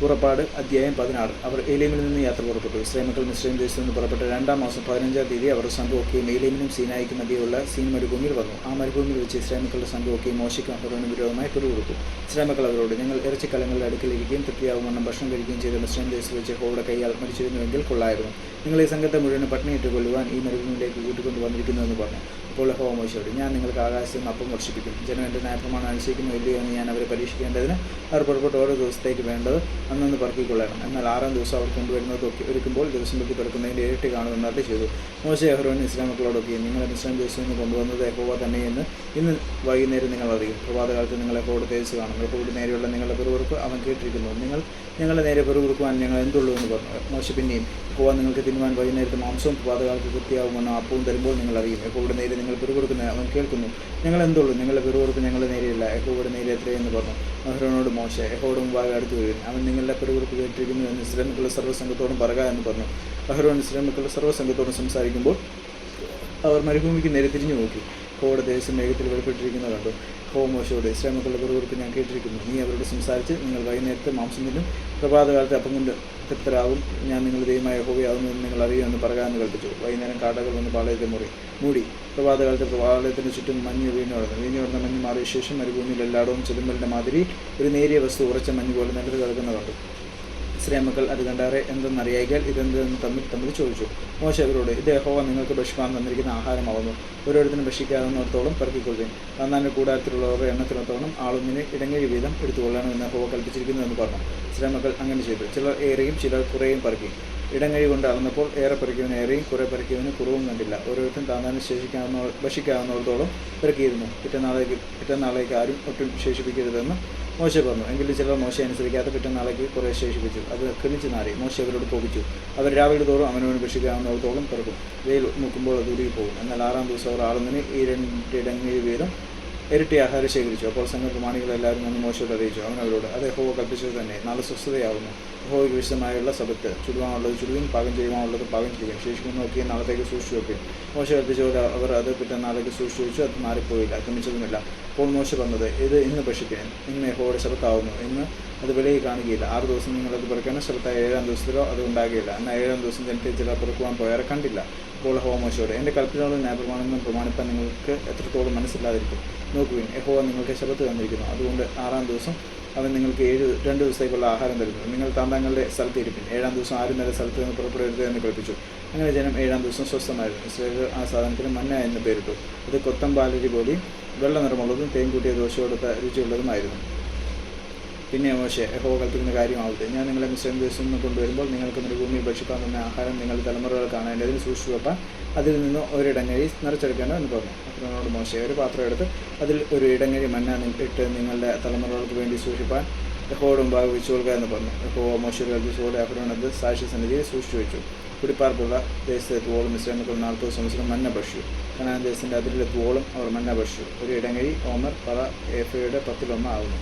പുറപ്പാട് അധ്യായം പതിനാറ്. അവർ ഏലേമിൽ നിന്ന് യാത്ര പുറപ്പെട്ടു. ഇസ്രായേൽ മിസ്രൈം ദേശത്ത് നിന്ന് പുറപ്പെട്ട രണ്ടാം മാസം പതിനഞ്ചാം തീയതി അവർ സംഘമൊക്കെയും ഏലേമിനും സീനായിക്കും നദിയുള്ള സീൻ മരുഭൂമിയിൽ വന്നു. ആ മരുഭൂമിയിൽ വെച്ച് ഇസ്രായേൽ മക്കളുടെ സംഘമൊക്കെയും മോശിക്കും അഹ്റോനും വിരോധമായി പിറുകൊടുത്തു ഇസ്രായേൽ മക്കൾ അവരോട് ഞങ്ങൾ ഇറച്ചിക്കലങ്ങളുടെ അടുക്കലിരിക്കുകയും തൃപ്തിയാവുമെണ്ണം ഭക്ഷണം കഴിക്കുകയും ചെയ്ത മിസ്രൈം ദേശത്ത് വെച്ച് ഹോവിടെ കൈയാൽ മരിച്ചിരുന്നുവെങ്കിൽ കൊള്ളായിരുന്നു. നിങ്ങൾ ഈ സംഘത്തെ മുഴുവൻ പട്ടിണിയിട്ട് കൊല്ലുവാൻ ഈ മരുഭൂമിയിലേക്ക് കൂട്ടിക്കൊണ്ടു വന്നിരിക്കുന്നുവെന്ന് പറഞ്ഞു. അപ്പോൾ ഹോ മോശയോട് ഞാൻ നിങ്ങൾക്ക് ആകാശത്ത് നിന്ന് അപ്പം വർഷിപ്പിക്കും. ജനം എന്റെ ന്യായപ്രമാണം അനുസരിക്കുന്നു ഇല്ലയോ എന്ന് ഞാൻ അവരെ പരീക്ഷിക്കേണ്ടതിന് അവർ പുറപ്പെട്ട് ഓരോ ദിവസത്തേക്ക് വേണ്ടത് അന്നൊന്ന് പറക്കിക്കൊള്ളണം. എന്നാൽ ആറാം ദിവസം അവർ കൊണ്ടുവരുന്നത് ഒരുക്കുമ്പോൾ ദിവസം വെട്ടി തുറക്കുന്നതിന്റെ ഇരട്ടി കാണുമെന്ന് അറി ചെയ്തു. മോശ അഹ്റോൻ ഇസ്ലാം മക്കളോടൊക്കെ നിങ്ങൾ ഇസ്ലാം ദിവസം നിന്ന് കൊണ്ടുവന്നത് എഹോവ തന്നെയെന്ന് ഇന്ന് വൈകുന്നേരം നിങ്ങൾ അറിയും. പ്രഭാതകാലത്ത് നിങ്ങൾ എഹോട് തേജസ് കാണും. എഹോട് നേരെയുള്ള നിങ്ങളുടെ പെറുവിറുപ്പ് അവൻ കേട്ടിരിക്കുന്നു. നിങ്ങൾ ഞങ്ങളുടെ നേരെ പെറുവിറുക്കുവാൻ ഞങ്ങൾ എന്തുള്ളൂ എന്ന് പറഞ്ഞു. മോശ പിന്നെയും എഹോവ നിങ്ങൾക്ക് തിന്നുവാൻ വൈകുന്നേരത്ത് മാംസവും പ്രഭാതകാലത്ത് തൃപ്തിയാവുമെന്ന് അപ്പവും തരുമ്പോൾ നിങ്ങൾ അറിയും. യഹോവയുടെ നേരെ നിങ്ങൾ പെറുകൊടുക്കുന്നത് അവൻ കേൾക്കുന്നു. ഞങ്ങൾ എന്തുള്ളൂ നിങ്ങളുടെ പെറുകൊടുപ്പ് ഞങ്ങൾ നേരെയല്ല യഹോവയുടെ നേരെ എത്രയെന്ന് പറഞ്ഞു. അഹ്റോനോട് മോശ യഹോയുടെ മുമ്പാകെ അടുത്ത് വരും അവൻ നിങ്ങളുടെ പെറുകൊടുപ്പ് കേട്ടിരിക്കുന്നു എന്ന് ഇസ്ലാമിക്കുള്ള സർവസംഘത്തോടും പറയുക എന്ന് പറഞ്ഞു. അഹ്റോൻ ഇസ്ലാമിക്കുള്ള സർവസംഘത്തോടും സംസാരിക്കുമ്പോൾ അവർ മരുഭൂമിക്ക് നേരെ തിരിഞ്ഞു നോക്കി ഹോയുടെ ദേശം വേഗത്തിൽ വെളിപ്പെട്ടിരിക്കുന്നത് കണ്ടു. ഹോ മോശയോട് ഇസ്ലാമക്കളുടെ കുറിപ്പ് ഞാൻ കേട്ടിരിക്കുന്നു. നീ അവരോട് സംസാരിച്ച് നിങ്ങൾ വൈകുന്നേരത്തെ മാംസം തിന്നും പ്രഭാതകാലത്തെ അപ്പം കൊണ്ട് തൃപ്തരാകും. ഞാൻ നിങ്ങൾ ദൈവമായ ഹോവയാകുമെന്ന് നിങ്ങൾ അറിയുമെന്ന് പറയാമെന്ന് കൽപ്പിച്ചു. വൈകുന്നേരം കാടകൾ വന്ന് പാളയത്തെ മുറി മൂടി. പ്രഭാതകാലത്തെ പാളയത്തിന് ചുറ്റും മഞ്ഞ് വീഞ്ഞു വളർന്നു വീഞ്ഞു വളർന്ന മഞ്ഞ് മാറിയ ശേഷം മരുഭൂമിയിൽ എല്ലായിടവും ചെതുമ്പലിന്റെ മാതിരി ഒരു നേരിയ വസ്തു ഉറച്ച മഞ്ഞ് പോലെ നിലത്ത് കിടക്കുന്ന ഇസ്രായേൽ അത് കണ്ടാറെ എന്തെന്നറിയായിക്കാൽ ഇതെന്തെന്ന് തമ്മിൽ തമ്മിൽ ചോദിച്ചു. മോശ അവരോട് നിങ്ങൾക്ക് ഭക്ഷിക്കാൻ തന്നിരിക്കുന്ന ആഹാരമാകുന്നു ഓരോരുത്തരും ഭക്ഷിക്കാവുന്നിടത്തോളം പെറുക്കിക്കൊള്ളുകയും തന്നാന്റെ കൂടാരത്തിലുള്ളവരുടെ എണ്ണത്തിനത്തോളം ആളൊന്നിന് ഇടങ്ങഴി വീതം എടുത്തുകൊള്ളണമെന്ന് യഹോവ കൽപ്പിച്ചിരിക്കുന്നു എന്ന് പറഞ്ഞു. ഇസ്രായേൽ അങ്ങനെ ചെയ്തു. ചിലർ ഏറെയും ചിലർ കുറേയും പറക്കി. ഇടങ്ങഴി കൊണ്ട് അളന്നപ്പോൾ ഏറെ പറിക്കുവിന് ഏറെയും കുറേ പറിക്കുന്നതിന് കുറവും കണ്ടില്ല. ഓരോരുത്തരും താന്താനും ശേഷിക്കാവുന്ന ഭക്ഷിക്കാവുന്നിടത്തോളം പെറുക്കിയിരുന്നു. പിറ്റന്നാളേക്ക് പിറ്റന്നാളേക്ക് ആരും ഒട്ടും ശേഷിപ്പിക്കരുതെന്ന് മോശ പറഞ്ഞു. എങ്കിലും ചിലർ മോശ അനുസരിക്കാത്ത പിറ്റന്നാളേക്ക് കുറേ ശേഷിപ്പിച്ചു അത് ക്രമിച്ച് നാറി. മോശ അവരോട് കോപിച്ചു അവർ രാവിലെ തോറും അവനവന് ഭക്ഷിക്കാവുന്നിടത്തോളം പിറക്കും. വെയിൽ നോക്കുമ്പോൾ അത് ഉരുകിപ്പോകും. എന്നാൽ ആറാം ദിവസം അവർ ആളുന്നതിന് ഈ രണ്ടിടങ്ങഴി വീതം ഇരട്ടി ആഹാരം ശേഖരിച്ചു. അപ്പോൾ സംഘ പ്രമാണികളെല്ലാവരും വന്ന് മോശത്ത് അറിയിച്ചു. അവൻ അവരോട് അത് ഹോവ കൽപ്പിച്ചത് തന്നെ. നല്ല സ്വസ്ഥതയാവുന്നു. ഹോവയ്ക്ക് വിശദമായുള്ള സബത്ത്. ചുടുവാനുള്ളത് ചുടുവിൻ പാകം ചെയ്യുവാനുള്ളത് പാകം ചെയ്യുകയും ശേഷിക്കുന്ന നോക്കി നാളത്തേക്ക് സൂക്ഷിച്ചു വെക്കും മോശ കൽപ്പിച്ചവർ അവർ അത് പിറ്റന്നാളേക്ക് സൂക്ഷിച്ചു വെച്ചു. അത് മാറിപ്പോയില്ല. അക്രമിച്ചതുമില്ല. അപ്പോൾ മോശ പറഞ്ഞത് ഇത് ഇന്ന് ഭക്ഷിക്കാൻ. ഇന്ന് യഹോയുടെ ശബത്താവുന്നു ഇന്ന് അത് വിലയിൽ കാണുകയില്ല. ആറ് ദിവസം നിങ്ങളത് പിറക്കണം ശബത്തായ ഏഴാം ദിവസത്തിലോ അത് ഉണ്ടാകുകയില്ല. എന്നാൽ ഏഴാം ദിവസം ജനത്തെ ചില പിറക്കുവാൻ പോയാറെ കണ്ടില്ല. അപ്പോൾ ഹോ മോശയോട് എന്റെ കൽപ്പനകളും ന്യായപ്രമാണങ്ങളും പ്രമാണിപ്പാൻ നിങ്ങൾക്ക് എത്രത്തോളം മനസ്സില്ലാതിരിക്കും നോക്കുവിൻ. യഹോവ നിങ്ങൾക്ക് ശബത്ത് തന്നിരിക്കുന്നു. അതുകൊണ്ട് ആറാം ദിവസം അവൻ നിങ്ങൾക്ക് ഏഴ് രണ്ട് ദിവസത്തേക്കുള്ള ആഹാരം തരുന്നു. നിങ്ങൾ താന്താങ്ങളുടെ സ്ഥലത്ത് ഇരിപ്പിൻ. ഏഴാം ദിവസം ആരും നേരെ സ്ഥലത്ത് നിന്ന് പുറപ്പെടരുത് എന്ന് കൽപ്പിച്ചു. അങ്ങനെ ജനം ഏഴാം ദിവസം സ്വസ്ഥമായിരുന്നു. ഇസ്രയേൽ ആ സാധനത്തിന് മന്ന എന്ന് പേരിട്ടു. അത് കൊത്തമ്പാലരി പോലെയും വെള്ള നിറമുള്ളതും തേൻ കൂട്ടിയ ദോശയോടൊത്ത രുചിയുള്ളതുമായിരുന്നു. പിന്നെ മോശെ എഹോ കൽപ്പിക്കുന്ന കാര്യമാവട്ടെ. ഞാൻ നിങ്ങളെ മിശ്രം ദേശത്തു നിന്ന് കൊണ്ടുവരുമ്പോൾ നിങ്ങൾക്ക് മരുഭൂമി ഭക്ഷിക്കാൻ തന്ന ആഹാരം നിങ്ങളുടെ തലമുറകൾ കാണേണ്ടതിന് സൂക്ഷിച്ചു വെപ്പാൻ. അതിൽ നിന്ന് ഒരു ഇടങ്ങഴി നിറച്ചെടുക്കാനോ എന്ന് പറഞ്ഞു. അപ്പനോട് മോശം ഒരു പാത്രം എടുത്ത് അതിൽ ഒരു ഇടങ്ങഴി മഞ്ഞ ഇട്ട് നിങ്ങളുടെ തലമുറകൾക്ക് വേണ്ടി സൂക്ഷിപ്പാൻ എഹോടും മുമ്പാകെ വെച്ചു കൊടുക്കുക എന്ന് പറഞ്ഞു. എഹോ മോശം കൽപ്പിച്ചുപോലെ അഹ്റോണത് സാക്ഷി സന്നിധിയെ സൂക്ഷിച്ചു വെച്ചു. കുടിപ്പാർപ്പുള്ള ദേശത്തെത്തുവോളം മിശ്രമക്കൾ നാൽപ്പത് സംവത്സരം മന്ന ഭക്ഷിച്ചു. കനാൻ ദേശത്തിന്റെ അതിരിലെത്തുവോളം അവർ മന്ന ഭക്ഷിച്ചു. ഒരു ഇടങ്ങഴി ഓമർ പറ ഏഫയുടെ പത്തിലൊന്ന് ആകുന്നു